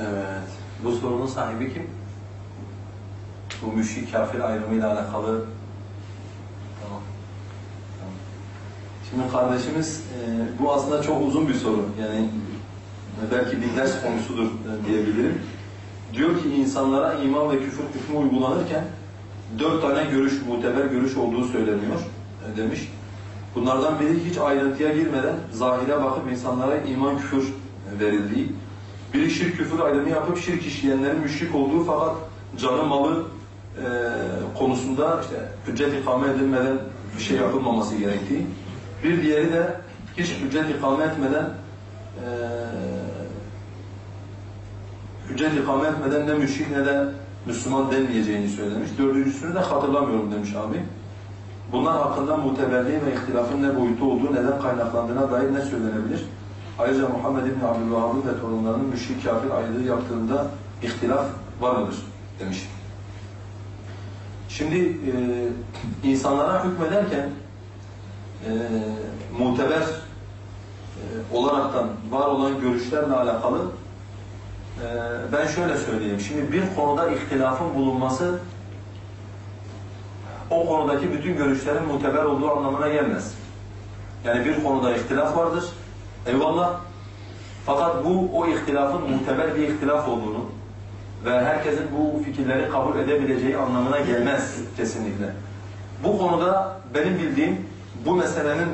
Evet. Bu sorunun sahibi kim? Bu müşrik kafir ayrımıyla alakalı. Tamam. Şimdi kardeşimiz, e, bu aslında çok uzun bir soru. Yani belki bir ders konusudur e, diyebilirim. Diyor ki insanlara iman ve küfür hükmü uygulanırken dört tane görüş, muteber görüş olduğu söyleniyor e, demiş. Bunlardan biri hiç ayrıntıya girmeden zahire bakıp insanlara iman küfür verildiği. Biri şirk küfür ayrımı yapıp şirk işleyenlerin müşrik olduğu fakat canı malı e, konusunda işte hüccet ikame edilmeden bir şey yapılmaması gerektiği. Bir diğeri de hiç hüccet ikame etmeden e, hüccet ikame etmeden ne müşrik ne de Müslüman denmeyeceğini söylemiş. Dördüncüsünü de hatırlamıyorum demiş abi. Bunlar hakkında muteberliğin ve ihtilafın ne boyutu olduğu, neden kaynaklandığına dair ne söylenebilir? Ayrıca Muhammed İbni Abdülvahhab'ın ve torunlarının müşrik kafir ayrılığı yaptığında ihtilaf var mıdır? demiş. Şimdi e, insanlara hükmederken e, muteber e, olaraktan var olan görüşlerle alakalı e, ben şöyle söyleyeyim. Şimdi bir konuda ihtilafın bulunması o konudaki bütün görüşlerin muteber olduğu anlamına gelmez. Yani bir konuda ihtilaf vardır, eyvallah. Fakat bu o ihtilafın muteber bir ihtilaf olduğunu ve herkesin bu fikirleri kabul edebileceği anlamına gelmez kesinlikle. Bu konuda benim bildiğim bu meselenin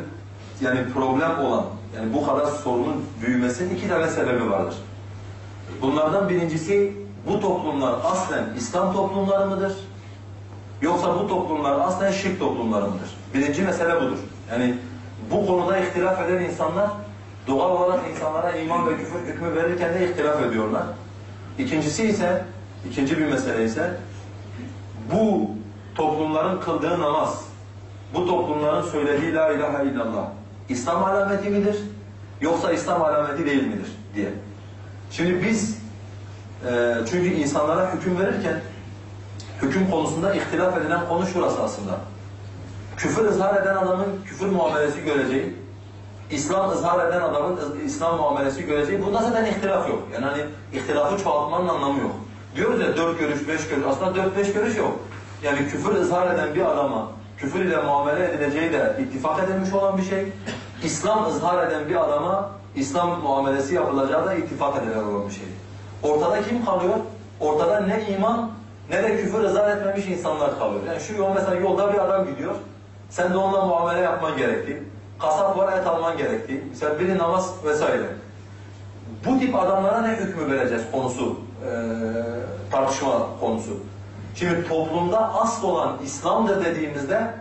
yani problem olan, yani bu kadar sorunun büyümesinin iki tane sebebi vardır. Bunlardan birincisi bu toplumlar aslen İslam toplumları mıdır? Yoksa bu toplumlar aslen şirk toplumları mıdır? Birinci mesele budur. Yani bu konuda ihtilaf eden insanlar doğal olarak insanlara iman ve küfür hükmü verirken de ihtilaf ediyorlar. İkincisi ise, ikinci bir mesele ise bu toplumların kıldığı namaz, bu toplumların söylediği la ilahe illallah İslam alameti midir? Yoksa İslam alameti değil midir? diye. Şimdi biz e, çünkü insanlara hüküm verirken hüküm konusunda ihtilaf edilen konu şurası aslında. Küfür ızhar eden adamın küfür muamelesi göreceği, İslam ızhar eden adamın İslam muamelesi göreceği, bunda zaten ihtilaf yok. Yani hani ihtilafı çoğaltmanın anlamı yok. Diyoruz ya dört görüş, beş görüş, aslında dört beş görüş yok. Yani küfür ızhar eden bir adama küfür ile muamele edileceği de ittifak edilmiş olan bir şey. İslam ızhar eden bir adama İslam muamelesi yapılacağı da ittifak edilen olan bir şey. Ortada kim kalıyor? Ortada ne iman ne de küfür ızhar etmemiş insanlar kalıyor. Yani şu yol mesela yolda bir adam gidiyor. Sen de onunla muamele yapman gerektiği, kasap var et alman gerektiği, mesela biri namaz vesaire. Bu tip adamlara ne hükmü vereceğiz konusu, e, tartışma konusu. Şimdi toplumda asıl olan İslam'dır dediğimizde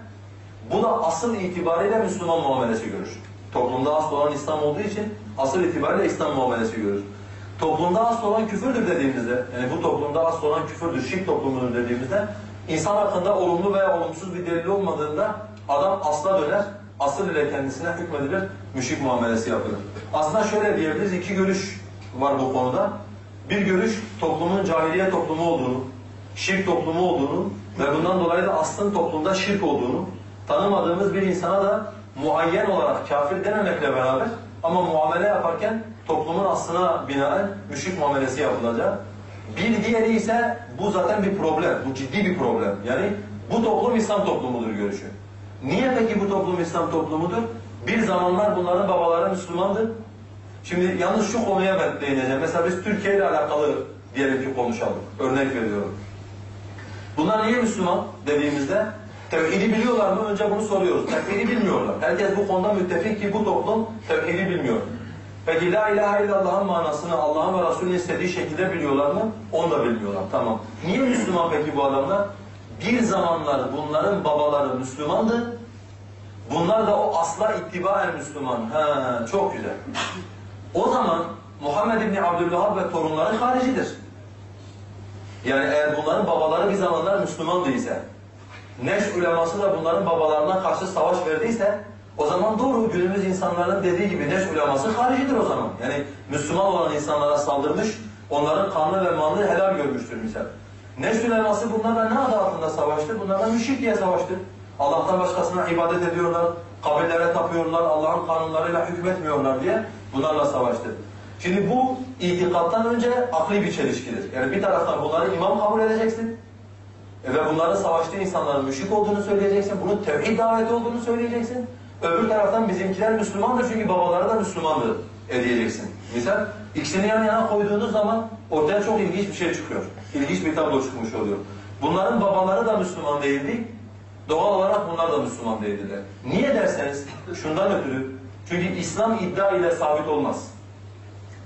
bu da asıl itibariyle Müslüman muamelesi görür. Toplumda asıl olan İslam olduğu için asıl itibariyle İslam muamelesi görür. Toplumda asıl olan küfürdür dediğimizde, yani bu toplumda asıl olan küfürdür, şirk toplumudur dediğimizde insan hakkında olumlu veya olumsuz bir delil olmadığında adam asla döner, asıl ile kendisine hükmedilir, müşrik muamelesi yapılır. Aslında şöyle diyebiliriz, iki görüş var bu konuda. Bir görüş toplumun cahiliye toplumu olduğunu, şirk toplumu olduğunu ve bundan dolayı da aslın toplumda şirk olduğunu, tanımadığımız bir insana da muayyen olarak kafir dememekle beraber ama muamele yaparken toplumun aslına binaen müşrik muamelesi yapılacağı. Bir diğeri ise bu zaten bir problem, bu ciddi bir problem. Yani bu toplum İslam toplumudur görüşü. Niye peki bu toplum İslam toplumudur? Bir zamanlar bunların babaları Müslümandı. Şimdi yalnız şu konuya ben değineceğim. Mesela biz Türkiye ile alakalı diyelim ki konuşalım. Örnek veriyorum. Bunlar niye Müslüman dediğimizde tevhidi biliyorlar mı? Önce bunu soruyoruz. Tevhidi bilmiyorlar. Herkes bu konuda müttefik ki bu toplum tevhidi bilmiyor. Peki la ilahe illallah'ın manasını Allah'ın ve Resulünün istediği şekilde biliyorlar mı? Onu da bilmiyorlar. Tamam. Niye Müslüman peki bu adamlar? Bir zamanlar bunların babaları Müslümandı. Bunlar da o asla ittibaen Müslüman. Ha, çok güzel. O zaman Muhammed İbni Abdülvahhab ve torunları haricidir. Yani eğer bunların babaları bir zamanlar Müslüman değilse, Neş uleması da bunların babalarına karşı savaş verdiyse, o zaman doğru günümüz insanların dediği gibi Neş uleması haricidir o zaman. Yani Müslüman olan insanlara saldırmış, onların kanlı ve malını helal görmüştür misal. Neş uleması bunlarla ne adı altında savaştı? Bunlarla müşrik diye savaştı. Allah'tan başkasına ibadet ediyorlar, kabirlere tapıyorlar, Allah'ın kanunlarıyla hükmetmiyorlar diye bunlarla savaştı. Şimdi bu itikattan önce akli bir çelişkidir. Yani bir taraftan bunları imam kabul edeceksin e ve bunların savaştığı insanların müşrik olduğunu söyleyeceksin, bunun tevhid daveti olduğunu söyleyeceksin. Öbür taraftan bizimkiler Müslümandır çünkü babaları da Müslümandır e diyeceksin. Misal ikisini yan yana koyduğunuz zaman ortaya çok ilginç bir şey çıkıyor. İlginç bir tablo çıkmış oluyor. Bunların babaları da Müslüman değildi. Doğal olarak bunlar da Müslüman değildiler. Niye derseniz şundan ötürü. Çünkü İslam iddia ile sabit olmaz.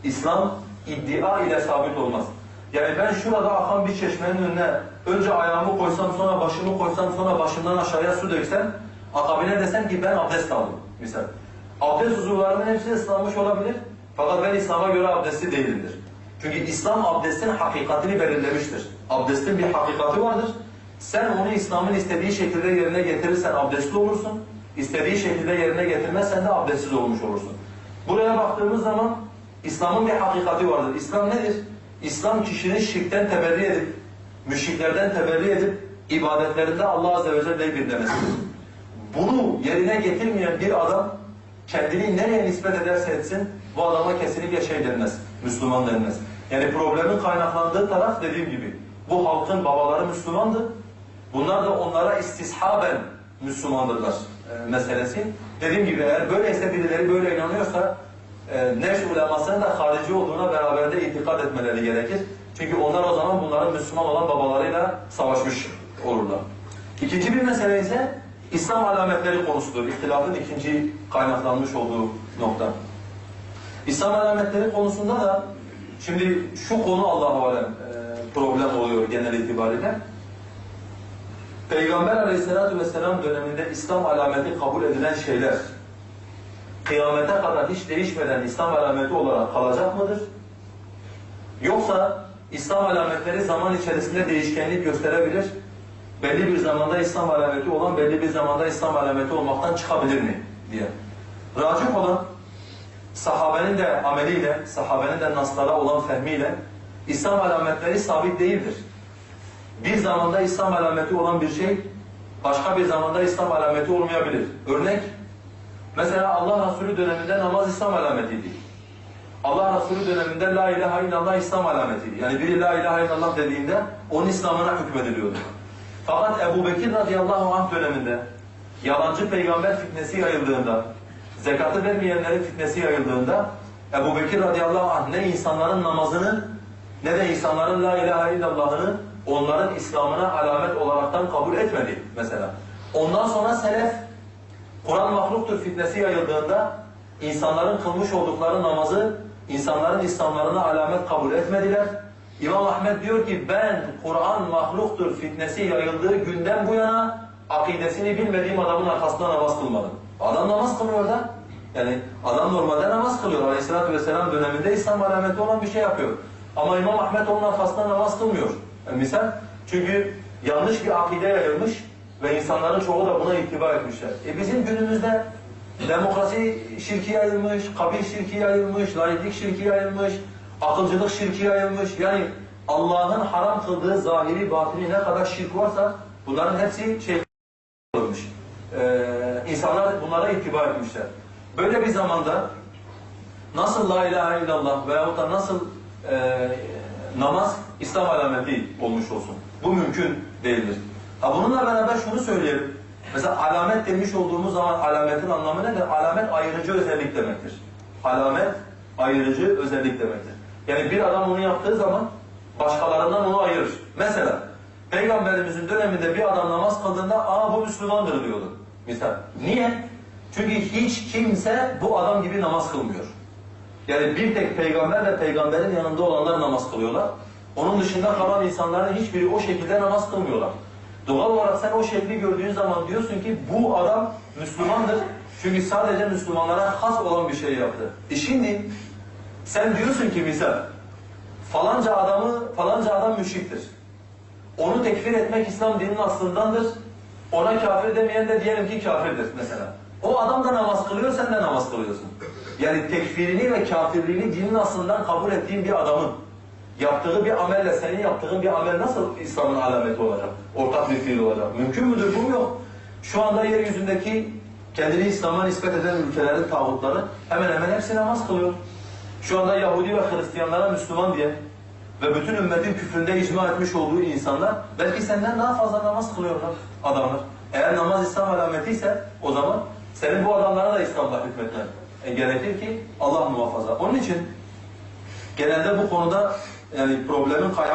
İslam iddia ile sabit olmaz. Yani ben şurada akan bir çeşmenin önüne önce ayağımı koysam sonra başımı koysam sonra başımdan aşağıya su döksem akabine desem ki ben abdest aldım misal. Abdest uzuvlarının hepsi ıslanmış olabilir fakat ben İslam'a göre abdestli değilimdir. Çünkü İslam abdestin hakikatini belirlemiştir. Abdestin bir hakikati vardır. Sen onu İslam'ın istediği şekilde yerine getirirsen abdestli olursun. İstediği şekilde yerine getirmezsen de abdestsiz olmuş olursun. Buraya baktığımız zaman İslam'ın bir hakikati vardır. İslam nedir? İslam kişinin şirkten teberri edip, müşriklerden teberri edip, ibadetlerinde Allah Azze ve Celle'yi birlemesidir. Bunu yerine getirmeyen bir adam, kendini nereye nispet ederse etsin, bu adama kesinlikle şey denmez, Müslüman denmez. Yani problemin kaynaklandığı taraf dediğim gibi, bu halkın babaları Müslümandı, bunlar da onlara istishaben Müslümandırlar e, meselesi. Dediğim gibi eğer böyleyse birileri böyle inanıyorsa, e, Neş ulemasının da harici olduğuna beraberinde itikad etmeleri gerekir. Çünkü onlar o zaman bunların Müslüman olan babalarıyla savaşmış olurlar. İkinci bir mesele ise İslam alametleri konusudur. İhtilafın ikinci kaynaklanmış olduğu nokta. İslam alametleri konusunda da şimdi şu konu Allahu alem e, problem oluyor genel itibariyle. Peygamber aleyhissalatu vesselam döneminde İslam alameti kabul edilen şeyler kıyamete kadar hiç değişmeden İslam alameti olarak kalacak mıdır? Yoksa İslam alametleri zaman içerisinde değişkenlik gösterebilir, belli bir zamanda İslam alameti olan belli bir zamanda İslam alameti olmaktan çıkabilir mi diye. Racih olan sahabenin de ameliyle, sahabenin de naslara olan fehmiyle İslam alametleri sabit değildir. Bir zamanda İslam alameti olan bir şey başka bir zamanda İslam alameti olmayabilir. Örnek Mesela Allah Resulü döneminde namaz İslam alametiydi. Allah Resulü döneminde la ilahe illallah İslam alametiydi. Yani biri la ilahe illallah dediğinde onun İslam'ına hükmediliyordu. Fakat Ebu Bekir radıyallahu anh döneminde yalancı peygamber fitnesi yayıldığında, zekatı vermeyenlerin fitnesi yayıldığında Ebu Bekir radıyallahu anh ne insanların namazını ne de insanların la ilahe illallah'ını onların İslam'ına alamet olaraktan kabul etmedi mesela. Ondan sonra selef Kur'an mahluktur fitnesi yayıldığında insanların kılmış oldukları namazı insanların İslamlarına alamet kabul etmediler. İmam Ahmed diyor ki ben Kur'an mahluktur fitnesi yayıldığı günden bu yana akidesini bilmediğim adamın arkasında namaz kılmadım. Adam namaz kılıyor da. Yani adam normalde namaz kılıyor. Aleyhisselatü Vesselam döneminde İslam alameti olan bir şey yapıyor. Ama İmam Ahmed onun arkasında namaz kılmıyor. Yani misal çünkü yanlış bir akide yayılmış ve insanların çoğu da buna ittiba etmişler. E bizim günümüzde demokrasi şirki yayılmış, kabil şirki yayılmış, laiklik şirki yayılmış, akılcılık şirki yayılmış. Yani Allah'ın haram kıldığı zahiri, batini ne kadar şirk varsa bunların hepsi şey. Ee, insanlar bunlara ittiba etmişler. Böyle bir zamanda nasıl la ilahe illallah veyahut da nasıl e, namaz İslam alameti olmuş olsun? Bu mümkün değildir. Ha bununla beraber şunu söyleyelim. Mesela alamet demiş olduğumuz zaman alametin anlamı nedir? Alamet ayrıcı özellik demektir. Alamet ayrıcı özellik demektir. Yani bir adam onu yaptığı zaman başkalarından onu ayırır. Mesela Peygamberimizin döneminde bir adam namaz kıldığında aa bu Müslümandır diyordu. Misal. Niye? Çünkü hiç kimse bu adam gibi namaz kılmıyor. Yani bir tek peygamber ve peygamberin yanında olanlar namaz kılıyorlar. Onun dışında kalan insanların hiçbiri o şekilde namaz kılmıyorlar. Doğal olarak sen o şekli gördüğün zaman diyorsun ki bu adam Müslümandır. Çünkü sadece Müslümanlara has olan bir şey yaptı. E şimdi sen diyorsun ki misal falanca adamı falanca adam müşriktir. Onu tekfir etmek İslam dininin aslındandır. Ona kafir demeyen de diyelim ki kafirdir mesela. O adam da namaz kılıyor, sen de namaz kılıyorsun. Yani tekfirini ve kafirliğini dinin aslından kabul ettiğin bir adamın yaptığı bir amelle senin yaptığın bir amel nasıl İslam'ın alameti olacak? Ortak bir fiil olacak. Mümkün müdür? Bu yok. Şu anda yeryüzündeki kendini İslam'a nispet eden ülkelerin tağutları hemen hemen hepsi namaz kılıyor. şu anda Yahudi ve Hristiyanlara Müslüman diye ve bütün ümmetin küfründe icma etmiş olduğu insanlar belki senden daha fazla namaz kılıyorlar adamlar. Eğer namaz İslam alametiyse o zaman senin bu adamlara da İslam'da hükmetmen e, gerekir ki Allah muhafaza. Onun için genelde bu konuda yani problemin kaynağı